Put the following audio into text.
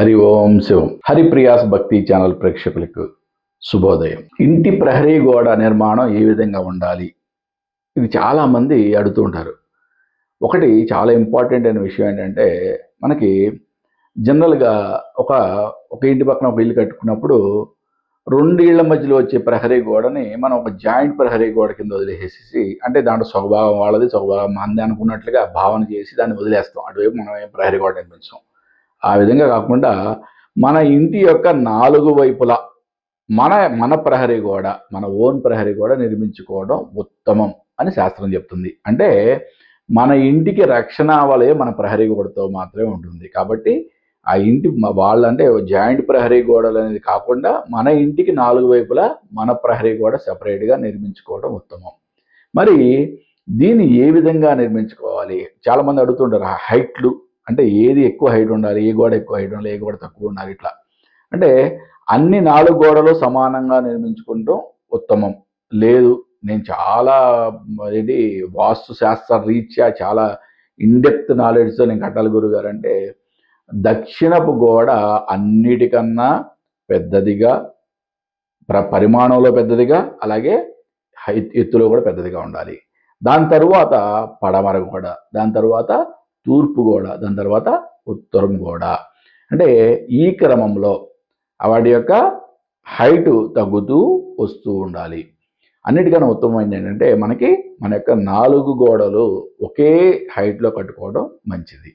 హరి ఓం శివం. హరిప్రియాస్ భక్తి ఛానల్ ప్రేక్షకులకు శుభోదయం. ఇంటి ప్రహరీ గోడ నిర్మాణం ఏ విధంగా ఉండాలి? ఇది చాలామంది అడుగుతూ ఉంటారు. ఒకటి చాలా ఇంపార్టెంట్ అయిన విషయం ఏంటంటే మనకి జనరల్గా ఒక ఒక ఇంటి పక్కన ఒక ఇల్లు కట్టుకున్నప్పుడు రెండు ఇళ్ళ మధ్యలో వచ్చే ప్రహరీ గోడని మనం ఒక జాయింట్ ప్రహరీ గోడ కింద వదిలేసేసి అంటే దాంట్లో స్వభావం వాళ్ళది స్వభావం మంది అనుకున్నట్లుగా భావన చేసి దాన్ని వదిలేస్తాం. అటువైపు మనం ఏం ప్రహరీ గోడ నిర్మించాం. ఆ విధంగా కాకుండా మన ఇంటి యొక్క నాలుగు వైపులా మన మన ప్రహరీ గోడ మన ఓన్ ప్రహరీ గోడ నిర్మించుకోవడం ఉత్తమం అని శాస్త్రం చెప్తుంది. అంటే మన ఇంటికి రక్షణ వలయ మన ప్రహరీ గోడతో మాత్రమే ఉంటుంది. కాబట్టి ఆ ఇంటి వాళ్ళంటే జాయింట్ ప్రహరీ గోడలు అనేది కాకుండా మన ఇంటికి నాలుగు వైపులా మన ప్రహరీ గోడ సపరేట్గా నిర్మించుకోవడం ఉత్తమం. మరి దీన్ని ఏ విధంగా నిర్మించుకోవాలి? చాలామంది అడుగుతుంటారు ఆ హైట్లు అంటే ఏది ఎక్కువ హైట్ ఉండాలి ఏ గోడ ఎక్కువ హైట్ ఉండాలి ఏ గోడ తక్కువ ఉండాలి ఇట్లా. అంటే అన్ని నాలుగు గోడలు సమానంగా నిర్మించుకుంటూ ఉత్తమం. లేదు నేను చాలా ఇది వాస్తు శాస్త్ర రీత్యా చాలా ఇన్డెప్త్ నాలెడ్జ్తో నేను కట్టాలి గురుగారు అంటే దక్షిణపు గోడ అన్నిటికన్నా పెద్దదిగా ప్ర పరిమాణంలో పెద్దదిగా అలాగే ఎత్తులో కూడా పెద్దదిగా ఉండాలి. దాని తరువాత పడమర గోడ దాని తరువాత తూర్పు గోడ దాని తర్వాత ఉత్తరం గోడ. అంటే ఈ క్రమంలో వాటి యొక్క హైట్ తగ్గుతూ వస్తూ ఉండాలి. అన్నిటికన్నా ఉత్తమమైనది ఏంటంటే మనకి మన యొక్క నాలుగు గోడలు ఒకే హైట్లో కట్టుకోవడం మంచిది.